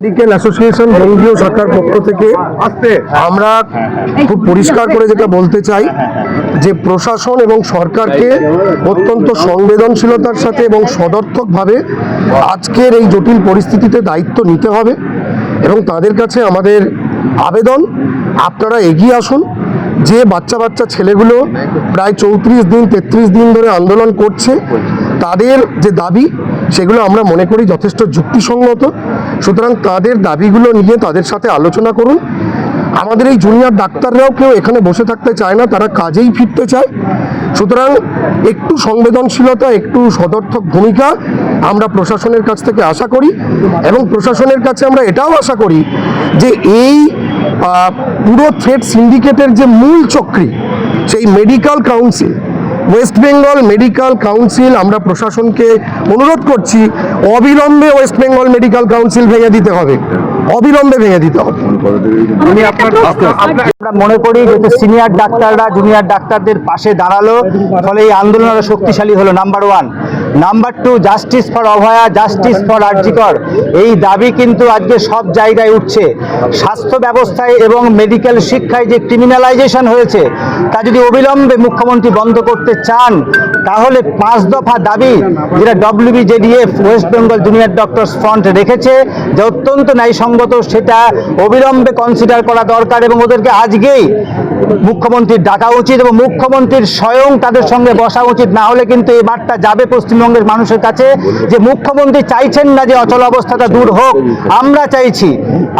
Medical association বঙ্গীয় শাখার পক্ষ থেকে আমরা খুব পরিষ্কার করে যেটা বলতে চাই যে প্রশাসন এবং সরকারকে অত্যন্ত সংবেদনশীলতার সাথে এবং সদর্থকভাবে আজকের এই জটিল পরিস্থিতিতে দায়িত্ব নিতে হবে এবং তাদের কাছে আমাদের আবেদন। আপনারা এগিয়ে আসুন। যে বাচ্চা বাচ্চা ছেলেগুলো প্রায় চৌত্রিশ দিন তেত্রিশ দিন ধরে আন্দোলন করছে তাদের যে দাবি সেগুলো আমরা মনে করি যথেষ্ট যুক্তিসঙ্গত। সুতরাং তাদের দাবিগুলো নিয়ে তাদের সাথে আলোচনা করুন। আমাদের এই জুনিয়র ডাক্তাররাও কেউ এখানে বসে থাকতে চায় না, তারা কাজেই ফিরতে চায়। সুতরাং একটু সংবেদনশীলতা, একটু সদর্থক ভূমিকা আমরা প্রশাসনের কাছ থেকে আশা করি এবং প্রশাসনের কাছে আমরা এটাও আশা করি যে এই পুরো থ্রেড সিন্ডিকেটের যে মূল চক্রী, সেই medical council West Bengal medical council আমরা প্রশাসনকে অনুরোধ করছি অবিলম্বে ওয়েস্ট বেঙ্গল মেডিকেল কাউন্সিল ভেঙে দিতে হবে। অবিলম্বে ভেঙে দিতে হবে। আমরা মনে করি যে সিনিয়র ডাক্তাররা জুনিয়র ডাক্তারদের পাশে দাঁড়াল ফলে এই আন্দোলন আরও শক্তিশালী হলো number one number two justice for Abhaya justice for RG Kar. এই দাবি কিন্তু আজকে সব জায়গায় উঠছে। স্বাস্থ্য ব্যবস্থায় এবং মেডিকেল শিক্ষায় যে ক্রিমিনালাইজেশন হয়েছে, তা যদি অবিলম্বে মুখ্যমন্ত্রী বন্ধ করতে চান, তাহলে পাঁচ দফা দাবি যেটা WBJDF West Bengal junior doctors front রেখেছে, যে অত্যন্ত ন্যায়সঙ্গত সেটা অবিলম্বে কনসিডার করা দরকার এবং ওদেরকে আজকেই মুখ্যমন্ত্রীর ডাকা উচিত এবং মুখ্যমন্ত্রীর স্বয়ং তাদের সঙ্গে বসা উচিত। না হলে কিন্তু এবারটা যাবে যাবে পশ্চিমবঙ্গের মানুষের কাছে যে মুখ্যমন্ত্রী চাইছেন না যে অচল অবস্থাটা দূর হোক, আমরা চাইছি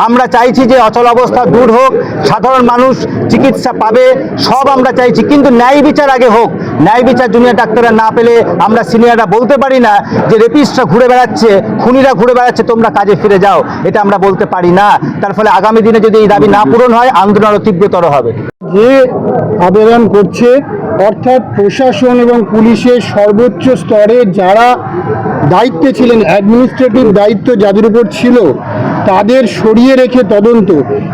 আমরা চাইছি যে অচল অবস্থা দূর হোক, সাধারণ মানুষ চিকিৎসা পাবে, সব আমরা চাইছি, কিন্তু ন্যায় বিচার আগে হোক। ন্যায় বিচার জুনিয়র ডাক্তাররা না পেলে আমরা সিনিয়ররা বলতে পারি না যে রেপিস্টরা ঘুরে বেড়াচ্ছে, খুনিরা ঘুরে বেড়াচ্ছে, তোমরা কাজে ফিরে যাও। এটা আমরা বলতে পারি না। তার ফলে আগামী দিনে যদি এই দাবি না পূরণ হয়, আন্দোলন আরও তীব্রতর হবে। যে আবেদন করছে, অর্থাৎ প্রশাসন এবং পুলিশের সর্বোচ্চ স্তরে যারা দায়িত্বে ছিলেন অ্যাডমিনিস্ট্রেটিভ দায়িত্ব যাদের উপর ছিল, তাদের সরিয়ে রেখে তদন্ত।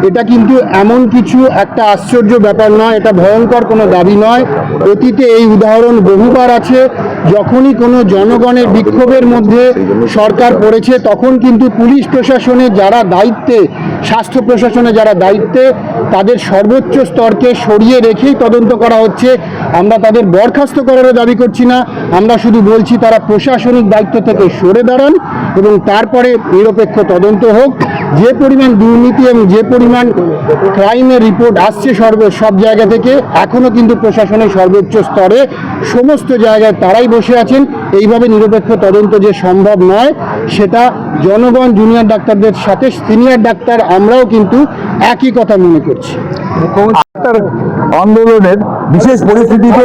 এটা কিন্তু এমন কিছু একটা আশ্চর্য ব্যাপার নয়, এটা ভয়ঙ্কর কোনো দাবি নয়। অতীতে এই উদাহরণ বহুবার আছে যখনই কোনো জনগণের বিক্ষোভের মধ্যে সরকার পড়েছে, তখন কিন্তু পুলিশ প্রশাসনে যারা দায়িত্বে, স্বাস্থ্য প্রশাসনে যারা দায়িত্বে, তাদের সর্বোচ্চ স্তরকে সরিয়ে রেখেই তদন্ত করা হচ্ছে। আমরা তাদের বরখাস্ত করারও দাবি করছি না। আমরা শুধু বলছি তারা প্রশাসনিক দায়িত্ব থেকে সরে দাঁড়ান এবং তারপরে নিরপেক্ষ তদন্ত হোক। যে পরিমাণ দুর্নীতি এবং যে পরিমাণ ক্রাইমের রিপোর্ট আসছে সর্ব সব জায়গা থেকে এখনও কিন্তু প্রশাসনের সর্বোচ্চ স্তরে সমস্ত জায়গায় তারাই বসে আছেন। এইভাবে নিরপেক্ষ তদন্ত যে সম্ভব নয় সেটা জনগণ জুনিয়র ডাক্তারদের সাথে সিনিয়র ডাক্তার আমরাও কিন্তু একই কথা মনে করছি। ডাক্তার আন্দোলনের বিশেষ পরিস্থিতিতে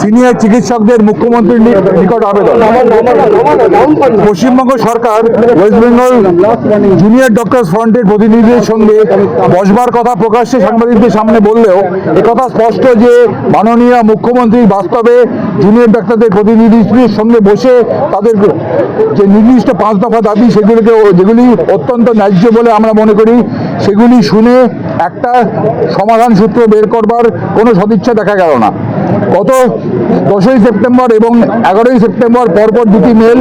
সিনিয়র চিকিৎসকদের মুখ্যমন্ত্রীর নিকট আবেদন। পশ্চিমবঙ্গ সরকার ওয়েস্ট বেঙ্গল জুনিয়র ডক্টরস ফ্রন্টের প্রতিনিধিদের সঙ্গে বসবার কথা প্রকাশ্যে সাংবাদিকদের সামনে বললেও একথা স্পষ্ট যে মাননীয় মুখ্যমন্ত্রী বাস্তবে জুনিয়র ডাক্তারদের প্রতিনিধিদের সঙ্গে বসে তাদের যে নির্দিষ্ট পাঁচ দফা দাবি সেগুলিকে যেগুলি অত্যন্ত ন্যায্য বলে আমরা মনে করি সেগুলি শুনে একটা সমাধান সূত্র বের করবার কোনো সদিচ্ছা দেখা গেল না। গত দশই সেপ্টেম্বর এবং এগারোই সেপ্টেম্বর পরপর দুটি মেল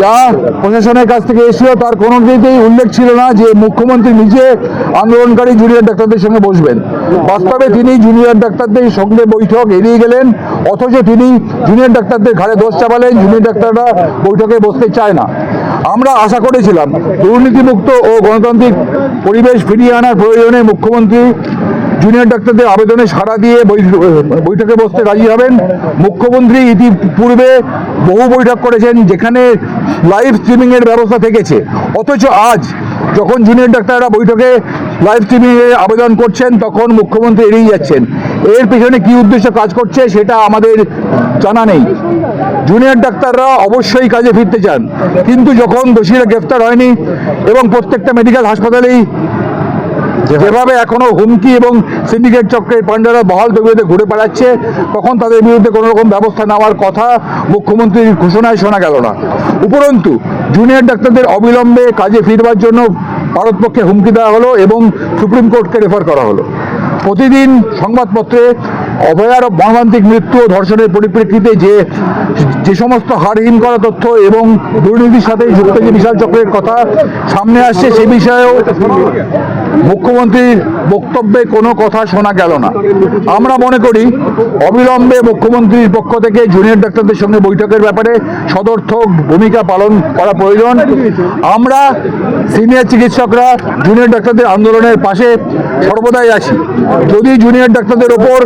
যা প্রশাসনের কাছ থেকে এসেছিল। তার কোনো দিকেই উল্লেখ ছিল না যে মুখ্যমন্ত্রী নিজে আন্দোলনকারী জুনিয়র ডাক্তারদের সঙ্গে বসবেন। বাস্তবে তিনি জুনিয়র ডাক্তারদের সঙ্গে বৈঠক এড়িয়ে গেলেন, অথচ তিনি জুনিয়র ডাক্তারদের ঘাড়ে দোষ চাপালেন। জুনিয়র ডাক্তাররা বৈঠকে বসতে চায় না। আমরা আশা করেছিলাম দুর্নীতিমুক্ত ও গণতান্ত্রিক পরিবেশ ফিরিয়ে আনার প্রয়োজনে মুখ্যমন্ত্রী, জুনিয়র ডাক্তারদের আবেদনে সাড়া দিয়ে বৈঠকে বসতে রাজি হবেন। মুখ্যমন্ত্রী ইতিপূর্বে বহু বৈঠক করেছেন যেখানে লাইভ স্ট্রিমিংয়ের ব্যবস্থা থেকেছে। অথচ আজ যখন জুনিয়র ডাক্তাররা বৈঠকে লাইভ স্ট্রিমিংয়ের আবেদন করছেন, তখন মুখ্যমন্ত্রী এড়িয়ে যাচ্ছেন। এর পেছনে কি উদ্দেশ্য কাজ করছে সেটা আমাদের জানা নেই। জুনিয়র ডাক্তাররা অবশ্যই কাজে ফিরতে চান। কিন্তু যখন দোষীরা গ্রেফতার হয়নি এবং প্রত্যেকটা মেডিকেল হাসপাতালেই যেভাবে এখনও হুমকি এবং সিন্ডিকেট চক্রের পান্ডারা বহাল তবিয়তে ঘুরে বেড়াচ্ছে, তখন তাদের বিরুদ্ধে কোনো রকম ব্যবস্থা নেওয়ার কথা মুখ্যমন্ত্রীর ঘোষণায় শোনা গেল না। উপরন্তু জুনিয়র ডাক্তারদের অবিলম্বে কাজে ফিরবার জন্য ভারতপক্ষে হুমকি দেওয়া হলো এবং সুপ্রিম কোর্টকে রেফার করা হলো। প্রতিদিন সংবাদপত্রে অভয়ার মর্মান্তিক মৃত্যু ও ধর্ষণের পরিপ্রেক্ষিতে যে যে সমস্ত হারহীন করা তথ্য এবং দুর্নীতির সাথে যুক্ত যে বিশাল চক্রের কথা সামনে আসছে, সে বিষয়েও মুখ্যমন্ত্রীর বক্তব্যে কোনো কথা শোনা গেল না। আমরা মনে করি, অবিলম্বে মুখ্যমন্ত্রীর পক্ষ থেকে জুনিয়র ডাক্তারদের সঙ্গে বৈঠকের ব্যাপারে সদর্থক ভূমিকা পালন করা প্রয়োজন। আমরা সিনিয়র চিকিৎসকরা জুনিয়র ডাক্তারদের আন্দোলনের পাশে সর্বদাই আছি। যদি জুনিয়র ডাক্তারদের ওপর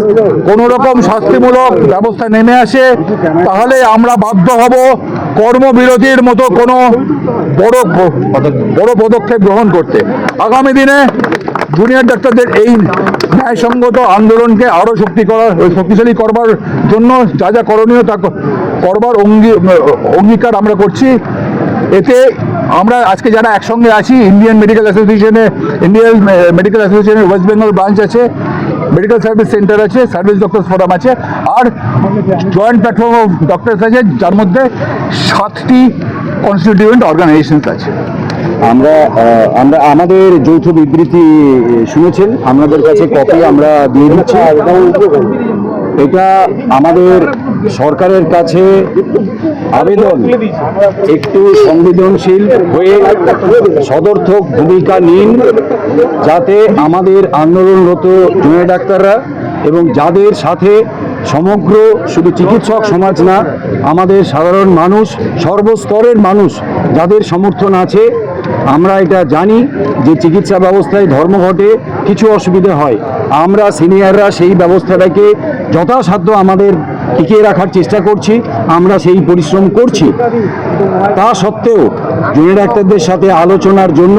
কোনো রকম শাস্তিমূলক ব্যবস্থা নেমে আসে, তাহলে আমরা বাধ্য হব। কর্মবিরতির মতো কোনো বড় বড় পদক্ষেপ গ্রহণ করতে। আগামী দিনে জুনিয়র ডাক্তারদের এই ন্যায়সঙ্গত আন্দোলনকে আরও শক্তি করা শক্তিশালী করবার জন্য যা যা করণীয় তা করবার অঙ্গী, অঙ্গীকার আমরা করছি। এতে আমরা আজকে যারা একসঙ্গে আছি ইন্ডিয়ান মেডিকেল অ্যাসোসিয়েশনে ইন্ডিয়ান মেডিকেল অ্যাসোসিয়েশনের ওয়েস্ট বেঙ্গল ব্রাঞ্চ আছে মেডিকেল সার্ভিস সেন্টার আছে সার্ভিস ডক্টরস ফোরাম আছে আর জয়েন্ট প্ল্যাটফর্ম অফ ডক্টরস আছে যার মধ্যে সাতটি কনস্টিটিউয়েন্ট অর্গানাইজেশনস আছে। আমরা আমরা আমাদের যৌথ বিবৃতি শুনেছেন আপনাদের কাছে কপি আমরা দিয়ে দিচ্ছি। এটা আমাদের সরকারের কাছে আবেদন একটু সংবেদনশীল হয়ে সদর্থক ভূমিকা নিন যাতে আমাদের আন্দোলনরত জুনিয়র ডাক্তাররা এবং যাদের সাথে সমগ্র শুধু চিকিৎসক সমাজ না, আমাদের সাধারণ মানুষ, সর্বস্তরের মানুষ যাদের সমর্থন আছে, আমরা এটা জানি যে চিকিৎসা ব্যবস্থায় ধর্মঘটে কিছু অসুবিধে হয়। আমরা সিনিয়ররা সেই ব্যবস্থাটাকে যথাসাধ্য আমাদের টিকিয়ে রাখার চেষ্টা করছি, আমরা সেই পরিশ্রম করছি। তা সত্ত্বেও জুনিয়র ডাক্তারদের সাথে আলোচনার জন্য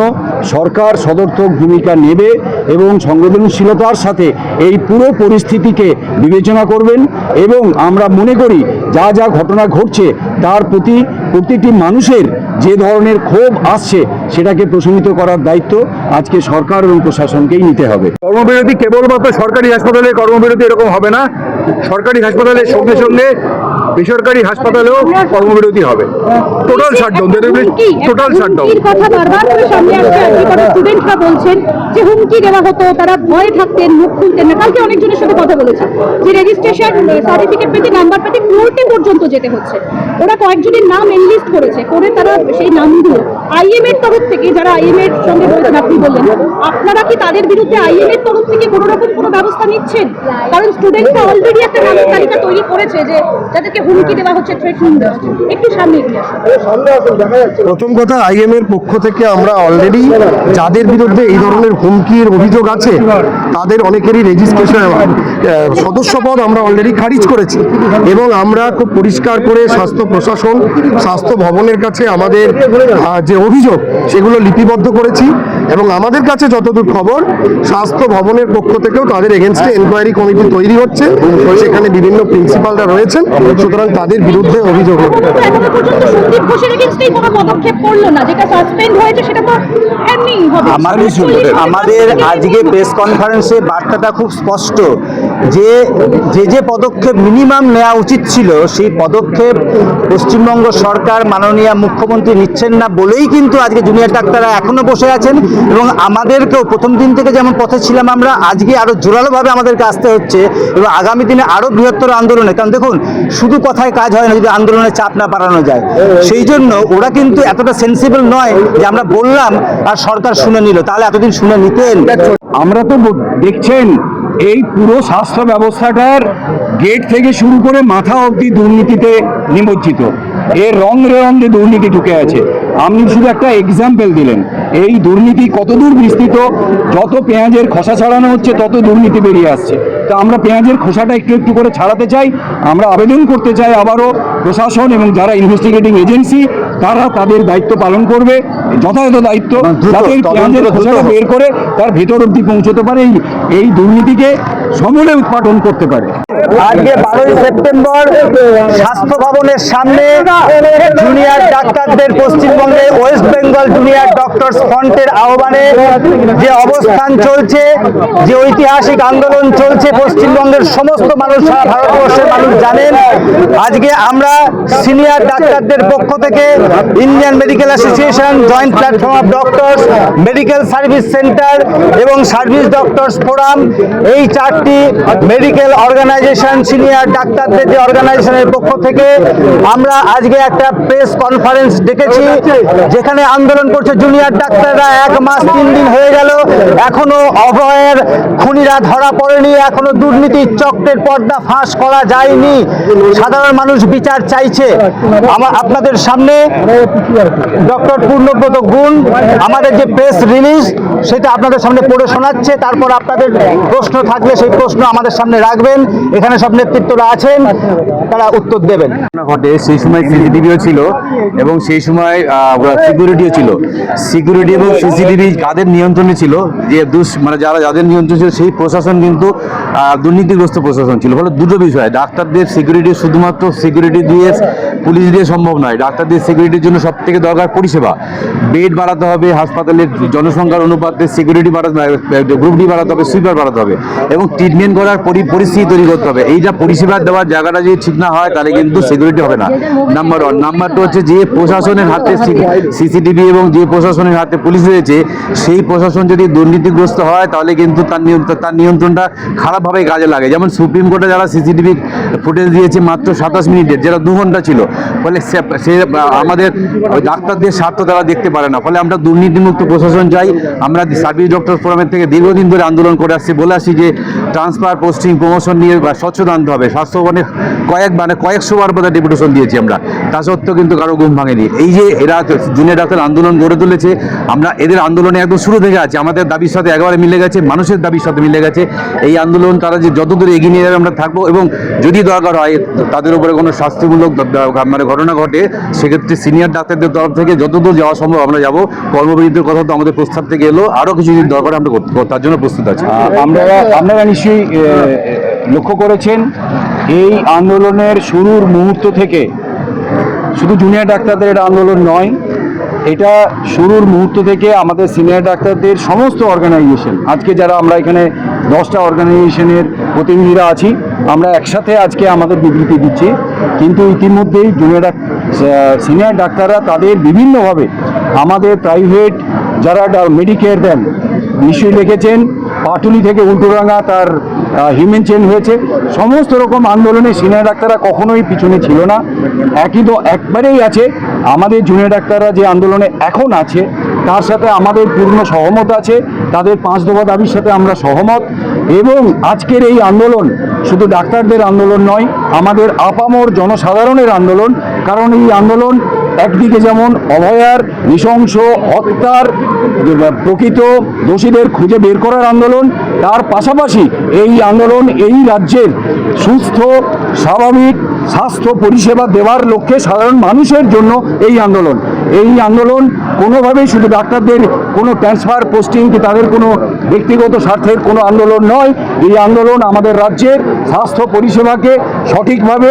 সরকার সদর্থক ভূমিকা নেবে এবং সংবেদনশীলতার সাথে এই পুরো পরিস্থিতিকে বিবেচনা করবেন এবং আমরা মনে করি যা যা ঘটনা ঘটছে তার প্রতি প্রতিটি মানুষের যে ধরনের ক্ষোভ আসছে সেটাকে প্রশমিত করার দায়িত্ব আজকে সরকার এবং প্রশাসনকেই নিতে হবে। কর্মবিরতি কেবলমাত্র সরকারি হাসপাতালে কর্মবিরতি এরকম হবে না সরকারি হাসপাতালের সঙ্গে সঙ্গে বেসরকারি হাসপাতালেও কর্মবিরতি হবে। টোটাল শাটডাউন টোটাল শাটডাউন কথা বারবার করে সামনে আসছে। স্টুডেন্টরা বলছেন যে হুমকি দেওয়া হতো তারা ভয়ে থাকতেন মুখ খুলতেন না। কালকে অনেকজনের সাথে কথা বলেছে যে রেজিস্ট্রেশন সার্টিফিকেট পেতে নাম্বার পেতে কোর্টে পর্যন্ত যেতে হচ্ছে। ওরা কয়েকজনের নাম এনলিস্ট করেছে করে তারা সেই নামগুলো। আইএম এর তরফ থেকে যারা আইএম এর সঙ্গে রয়েছেন আপনি বললেন আপনারা কি তাদের বিরুদ্ধে আইএম এর তরফ থেকে কোনো রকম কোনো ব্যবস্থা নিচ্ছেন? কারণ স্টুডেন্টরা অলরেডি একটা নামের তালিকা তৈরি করেছে যে যাদেরকে হুমকি দেওয়া হচ্ছে থ্রেটনিং দেওয়া একটু সামনে এগিয়ে আসুন। প্রথম কথা আইএম এর পক্ষ থেকে আমরা অলরেডি যাদের বিরুদ্ধে এই ধরনের হুমকির অভিযোগ আছে তাদের অনেকেরই রেজিস্ট্রেশন সদস্যপদ আমরা অলরেডি খারিজ করেছি। এবং আমরা খুব পরিষ্কার করে স্বাস্থ্য প্রশাসন স্বাস্থ্য ভবনের কাছে আমাদের যে অভিযোগ সেগুলো লিপিবদ্ধ করেছি। এবং আমাদের কাছে যতদূর খবর স্বাস্থ্য ভবনের পক্ষ থেকেও তাদের এগেনস্টে এনকোয়ারি কমিটি তৈরি হচ্ছে সেখানে বিভিন্ন প্রিন্সিপালরা রয়েছেন সুতরাং তাদের বিরুদ্ধে অভিযোগ হবে তো এখনও পর্যন্ত সন্দীপ ঘোষের এগেনস্টেই কোনো পদক্ষেপ করল না যেটা সাসপেন্ড হয়েছে সেটা তো এমনি হবে। আমাদের আমাদের আজকে প্রেস কনফারেন্সে বার্তাটা খুব স্পষ্ট যে যে যে পদক্ষেপ মিনিমাম নেওয়া উচিত ছিল সেই পদক্ষেপ পশ্চিমবঙ্গ সরকার মাননীয় মুখ্যমন্ত্রী নিচ্ছেন না বলেই কিন্তু আজকে জুনিয়র ডাক্তাররা এখনও বসে আছেন। এবং আমাদেরকেও প্রথম দিন থেকে যেমন পথে ছিলাম আমরা, আজকে আরও জোরালোভাবে আমাদেরকে আসতে হচ্ছে এবং আগামী দিনে আরও বৃহত্তর আন্দোলনে, কারণ দেখুন, শুধু কথায় কাজ হয় না যদি আন্দোলনে চাপ না বাড়ানো যায়। সেই জন্য ওরা কিন্তু এতটা সেন্সিবল নয় যে আমরা বললাম আর সরকার শুনে নিল। তাহলে এতদিন শুনে নিতেন। আমরা তো দেখছেন, এই পুরো স্বাস্থ্য ব্যবস্থাটার গেট থেকে শুরু করে মাথা অবধি দুর্নীতিতে নিমজ্জিত। এর রং রঙে দুর্নীতি ঢুকে আছে। আপনি শুধু একটা এক্সাম্পল দিলেন। এই দুর্নীতি কতদূর বিস্তৃত? যত পেঁয়াজের খোসা ছাড়ানো হচ্ছে তত দুর্নীতি বেরিয়ে আসছে। তো আমরা পেঁয়াজের খোসাটা একটু একটু করে ছাড়াতে চাই। আমরা আবেদন করতে চাই আবারও প্রশাসন এবং যারা ইনভেস্টিগেটিং এজেন্সি তারা তাদের দায়িত্ব পালন করবে। যথাযথ দায়িত্ব যাতে পেঁয়াজের খোসাটা বের করে তার ভেতর অব্দি পৌঁছতে পারে। এই এই দুর্নীতিকে সমূলে উৎপাদন করতে পারে। আজকে বারোই সেপ্টেম্বর স্বাস্থ্য ভবনের সামনে জুনিয়র ডাক্তারদের পশ্চিমবঙ্গে ওয়েস্ট বেঙ্গল জুনিয়র ডক্টরস ফ্রন্টের আহ্বানে যে অবস্থান চলছে, যে ঐতিহাসিক আন্দোলন চলছে, পশ্চিমবঙ্গের সমস্ত মানুষ সারা ভারতবর্ষের মানুষ জানেন। আজকে আমরা সিনিয়র ডাক্তারদের পক্ষ থেকে Indian medical association joint platform of doctors, medical service centre এবং সার্ভিস ডক্টরস ফোরাম, এই চারটি মেডিকেল অর্গানাইজেশন সিনিয়র ডাক্তারদের যে অর্গানাইজেশনের পক্ষ থেকে আমরা আজকে একটা প্রেস কনফারেন্স ডেকেছি যেখানে আন্দোলন করছে জুনিয়র ডাক্তাররা, এক মাস তিন দিন হয়ে গেল, এখনও অভয়ের খুনিরা ধরা পড়েনি, এখনও দুর্নীতির চক্রের পর্দা ফাঁস করা যায়নি। সাধারণ মানুষ বিচার চাইছে। আমার, আপনাদের সামনে ডক্টর পূর্ণব্রত গুণ, আমাদের যে প্রেস রিলিজ সেটা আপনাদের সামনে পড়ে শোনাচ্ছে, তারপর আপনাদের প্রশ্ন থাকলে সেই প্রশ্ন আমাদের সামনে রাখবেন। এখানে সব নেতৃত্বরা আছেন, তারা উত্তর দেবেন। ঘটে, সেই সময় সিসিটিভিও ছিল, এবং সেই সময় সিকিউরিটিও ছিল। সিকিউরিটি এবং সিসিটিভি কাদের নিয়ন্ত্রণে ছিল, যে দুষ মানে যারা যাদের নিয়ন্ত্রণ ছিল, সেই প্রশাসন কিন্তু দুর্নীতিগ্রস্ত প্রশাসন ছিল। ফলে দুটো বিষয়, ডাক্তারদের সিকিউরিটি শুধুমাত্র সিকিউরিটি দিয়ে পুলিশ দিয়ে সম্ভব নয়। ডাক্তারদের সিকিউরিটির জন্য সব থেকে দরকার পরিষেবা। বেড বাড়াতে হবে, হাসপাতালের জনসংখ্যার অনুপাতে সিকিউরিটি বাড়াতে গ্রুপ ডি বাড়াতে হবে সুইপার বাড়াতে হবে এবং ট্রিটমেন্ট করার পরি- পরিস্থিতি তৈরি করতে হবে। এই এইটা পরিষেবা দেওয়ার জায়গাটা যদি ঠিক না হয়, তাহলে কিন্তু সিকিউরিটি হবে না। নাম্বার ওয়ান নাম্বার টু হচ্ছে যে প্রশাসনের হাতে সিসিটিভি এবং যে প্রশাসনের হাতে পুলিশ রয়েছে সেই প্রশাসন যদি দুর্নীতিগ্রস্ত হয় তাহলে কিন্তু তার নিয়ন্ত্রণ তার নিয়ন্ত্রণটা খারাপভাবে কাজে লাগে। যেমন সুপ্রিম কোর্টে যারা সিসিটিভি ফুটেজ দিয়েছে মাত্র সাতাশ মিনিটের যেটা দু ঘণ্টা ছিল ফলে সে- আমাদের ডাক্তারদের স্বার্থ তারা দেখতে পারে না। ফলে আমরা দুর্নীতিমুক্ত প্রশাসন চাই। আমরা সার্ভিস ডক্টর ফোরামের থেকে দীর্ঘদিন ধরে আন্দোলন করে আসছি। বলে আসছি যে ট্রান্সফার পোস্টিং প্রমোশন নিয়ে বা স্বচ্ছতা আনতে হবে। স্বাস্থ্য মানে কয়েক মানে কয়েকশো বার বোধহয় ডেপুটেশন দিয়েছি আমরা। তা সত্ত্বেও কিন্তু কারও ঘুম ভাঙেনি। এই যে এরা জুনিয়র ডাক্তার আন্দোলন গড়ে তুলেছে, আমরা এদের আন্দোলনে একদম শুরু থেকে আছে। আমাদের দাবির সাথে একেবারে মিলে গেছে, মানুষের দাবির সাথে মিলে গেছে। এই আন্দোলন তারা যে যতদূর এগিয়ে নিয়ে যাবে আমরা থাকব এবং যদি দরকার হয়, তাদের উপরে কোনো শাস্তিমূলক মানে ঘটনা ঘটে, সেক্ষেত্রে সিনিয়র ডাক্তারদের তরফ থেকে যতদূর যাওয়া সম্ভব আমরা যাব। কর্মবিরতির কথা তো আমাদের প্রস্তাব থেকে এলো। আরও কিছু যদি দরকার আমরা তার জন্য প্রস্তুত আছি। আমরা আপনারা নিশ্চয়ই লক্ষ্য করেছেন, এই আন্দোলনের শুরুর মুহূর্ত থেকে শুধু জুনিয়র ডাক্তারদের এটা আন্দোলন নয়, এটা শুরুর মুহূর্ত থেকে আমাদের সিনিয়র ডাক্তারদের সমস্ত অর্গানাইজেশন আজকে যারা আমরা এখানে দশটা অর্গানাইজেশনের প্রতিনিধিরা আছি, আমরা একসাথে আজকে আমাদের বিবৃতি দিচ্ছি। কিন্তু ইতিমধ্যেই জুনিয়র সিনিয়র ডাক্তাররা তাদের বিভিন্নভাবে আমাদের প্রাইভেট যারা মেডিকেয়ার দেন, নিশ্চয়ই লিখেছেন পাটুলি থেকে উল্টোরাঙ্গা তার হিউম্যান চেন হয়েছে। সমস্ত রকম আন্দোলনে সিনিয়র ডাক্তাররা কখনোই পিছনে ছিল না। একই তো একবারেই আছে, আমাদের জুনিয়র ডাক্তাররা যে আন্দোলনে এখন আছে, তার সাথে আমাদের পূর্ণ সহমত আছে, তাদের পাঁচ দফা দাবির সাথে আমরা সহমত। এবং আজকের এই আন্দোলন শুধু ডাক্তারদের আন্দোলন নয়, আমাদের আপামর জনসাধারণের আন্দোলন। কারণ এই আন্দোলন একদিকে যেমন অভয়ার নৃশংস হত্যার প্রকৃত দোষীদের খুঁজে বের করার আন্দোলন, তার পাশাপাশি এই আন্দোলন এই রাজ্যের সুস্থ, স্বাভাবিক স্বাস্থ্য পরিষেবা দেওয়ার লক্ষ্যে সাধারণ মানুষের জন্য এই আন্দোলন। এই আন্দোলন কোনোভাবেই শুধু ডাক্তারদের কোনো ট্রান্সফার পোস্টিং কি তাদের কোনো ব্যক্তিগত স্বার্থের কোনো আন্দোলন নয়। এই আন্দোলন আমাদের রাজ্যের স্বাস্থ্য পরিষেবাকে সঠিকভাবে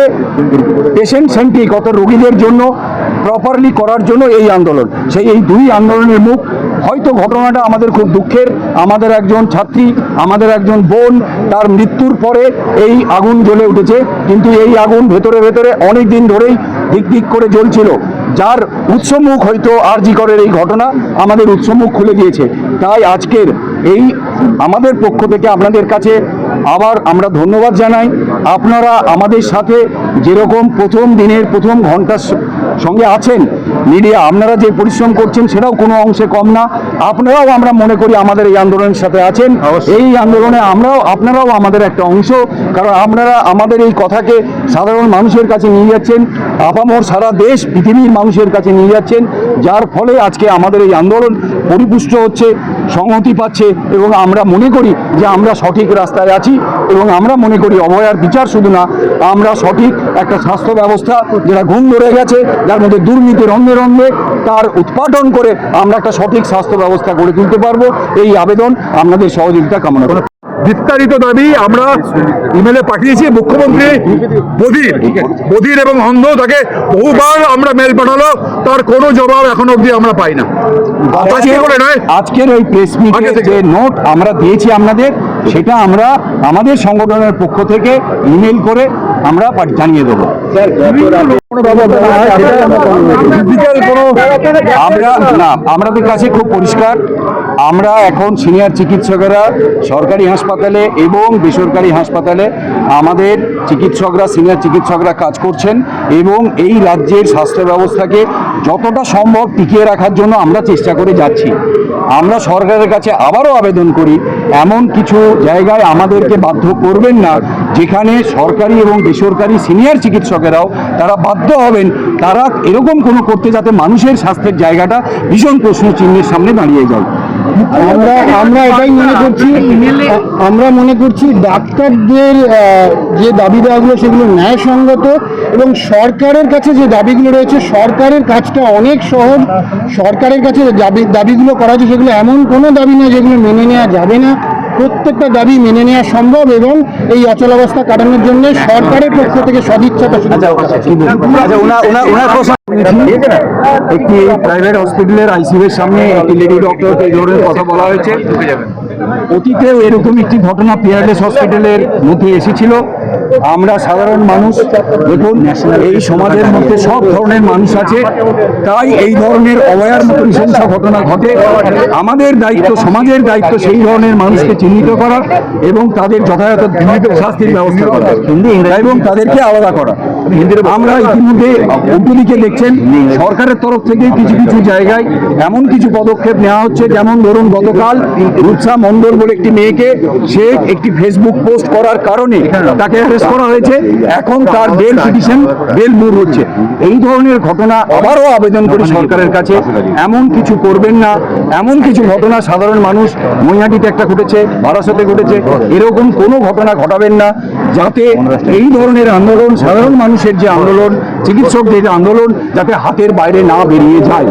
পেশেন্ট সেন্ট্রিক অত রোগীদের জন্য প্রপারলি করার জন্য এই আন্দোলন। সেই এই দুই আন্দোলনের মুখ হয়তো ঘটনাটা আমাদের খুব দুঃখের। আমাদের একজন ছাত্রী, আমাদের একজন বোন, তার মৃত্যুর পরে এই আগুন জ্বলে উঠেছে। কিন্তু এই আগুন ভেতরে ভেতরে অনেক দিন ধরেই দিক দিক করে জ্বলছিল। যার উৎসমুখ হয়তো আরজি করের এই ঘটনা আমাদের উৎসমুখ খুলে দিয়েছে। তাই আজকের এই আমাদের পক্ষ থেকে আপনাদের কাছে আবার আমরা ধন্যবাদ জানাই। আপনারা আমাদের সাথে যেরকম প্রথম দিনের প্রথম ঘণ্টার সঙ্গে আছেন মিডিয়া আপনারা যে পরিশ্রম করছেন সেটাও কোনো অংশে কম না। আপনারাও আমরা মনে করি আমাদের এই আন্দোলনের সাথে আছেন। এই আন্দোলনে আমরাও আপনারাও আমাদের একটা অংশ। কারণ আপনারা আমাদের এই কথাকে সাধারণ মানুষের কাছে নিয়ে যাচ্ছেন আপামর সারা দেশ পৃথিবীর মানুষের কাছে নিয়ে যাচ্ছেন যার ফলে আজকে আমাদের এই আন্দোলন পরিপুষ্ট হচ্ছে। সংহতি পাচ্ছে এবং আমরা মনে করি যে আমরা সঠিক রাস্তায় আছি এবং আমরা মনে করি অভয়ার বিচার শুধু না, আমরা সঠিক একটা স্বাস্থ্য ব্যবস্থা যেটা ঘুম ধরে গেছে, যার মধ্যে দুর্নীতি রন্ধে রন্ধে তার উৎপাদন করে আমরা একটা সঠিক স্বাস্থ্য ব্যবস্থা গড়ে তুলতে পারব। এই আবেদন আপনাদের সহযোগিতা কামনা করি। বিস্তারিত দাবি আমরা ইমেলে পাঠিয়েছি মুখ্যমন্ত্রী বধির বধির এবং অন্ধ তাকে বহুবার আমরা মেল পাঠালো তার কোনো জবাব এখন অবধি আমরা পাই না। করে নয়? আজকের ওই প্রেস মিটে যে নোট আমরা দিয়েছি আপনাদের সেটা আমরা আমাদের সংগঠনের পক্ষ থেকে ইমেল করে আমরা জানিয়ে দেবো। আমরা না আমাদের কাছে খুব পরিষ্কার। আমরা এখন সিনিয়র চিকিৎসকেরা সরকারি হাসপাতালে এবং বেসরকারি হাসপাতালে আমাদের চিকিৎসকরা সিনিয়র চিকিৎসকরা কাজ করছেন এবং এই রাজ্যের স্বাস্থ্য ব্যবস্থাকে যতটা সম্ভব টিকিয়ে রাখার জন্য আমরা চেষ্টা করে যাচ্ছি। আমরা সরকারের কাছে আবারও আবেদন করি এমন কিছু জায়গায় আমাদেরকে বাধ্য করবেন না যেখানে সরকারি এবং বেসরকারি সিনিয়র চিকিৎসকেরাও তারা বাধ্য হবেন, তারা এরকম কোনো করতে যাতে মানুষের স্বাস্থ্যের জায়গাটা ভীষণ প্রশ্ন চিহ্নের সামনে দাঁড়িয়ে যায়। আমরা আমরা এটাই মনে করছি, আমরা মনে করছি ডাক্তারদের যে দাবি দেওয়াগুলো সেগুলো ন্যায়সঙ্গত এবং সরকারের কাছে যে দাবিগুলো রয়েছে, সরকারের কাজটা অনেক সহজ। সরকারের কাছে দাবি, দাবিগুলো করা হচ্ছে, সেগুলো এমন কোনো দাবি নয় যেগুলো মেনে নেওয়া যাবে না। প্রত্যেকটা দাবি মেনে নেওয়া সম্ভব এবং এই অচলাবস্থা কাটানোর জন্য সরকারের পক্ষ থেকে সদিচ্ছা আচ্ছা ওনার প্রশ্ন একটি প্রাইভেট হসপিটালের আইসিইউ এর সামনে একটি লেডি ডক্টর কথা বলা হয়েছে। অতীতেও এরকম একটি ঘটনা পিয়ারলেস হসপিটালের মধ্যে এসেছিল। আমরা সাধারণ মানুষ, দেখুন, এই সমাজের মধ্যে সব ধরনের মানুষ আছে। তাই এই ধরনের অবয়ার মতো নৃশংস ঘটনা ঘটে। আমাদের দায়িত্ব, সমাজের দায়িত্ব সেই ধরনের মানুষকে চিহ্নিত করা এবং তাদের যথাযথ শাস্তির ব্যবস্থা করা। এবং তাদেরকে আলাদা করা। আমরা ইতিমধ্যে দিকে দেখছেন সরকারের তরফ থেকে কিছু কিছু জায়গায় এমন কিছু পদক্ষেপ নেওয়া হচ্ছে যেমন ধরুন গতকাল রুৎসা মণ্ডল বলে একটি মেয়েকে সে একটি ফেসবুক পোস্ট করার কারণে তাকে অ্যারেস্ট করা হয়েছে। এখন তার বেল পিটিশন বেল মুভ হচ্ছে। এই ধরনের ঘটনা আবারও আবেদন করি সরকারের কাছে। এমন কিছু করবেন না। এমন কিছু ঘটনা সাধারণ মানুষ মৈহাটিতে একটা ঘটেছে বারাসতে ঘটেছে। এরকম কোনো ঘটনা ঘটাবেন না যাতে এই ধরনের আন্দোলন সাধারণ মানুষের যে আন্দোলন চিকিৎসকদের আন্দোলন যাতে হাতের বাইরে না বেরিয়ে যায়।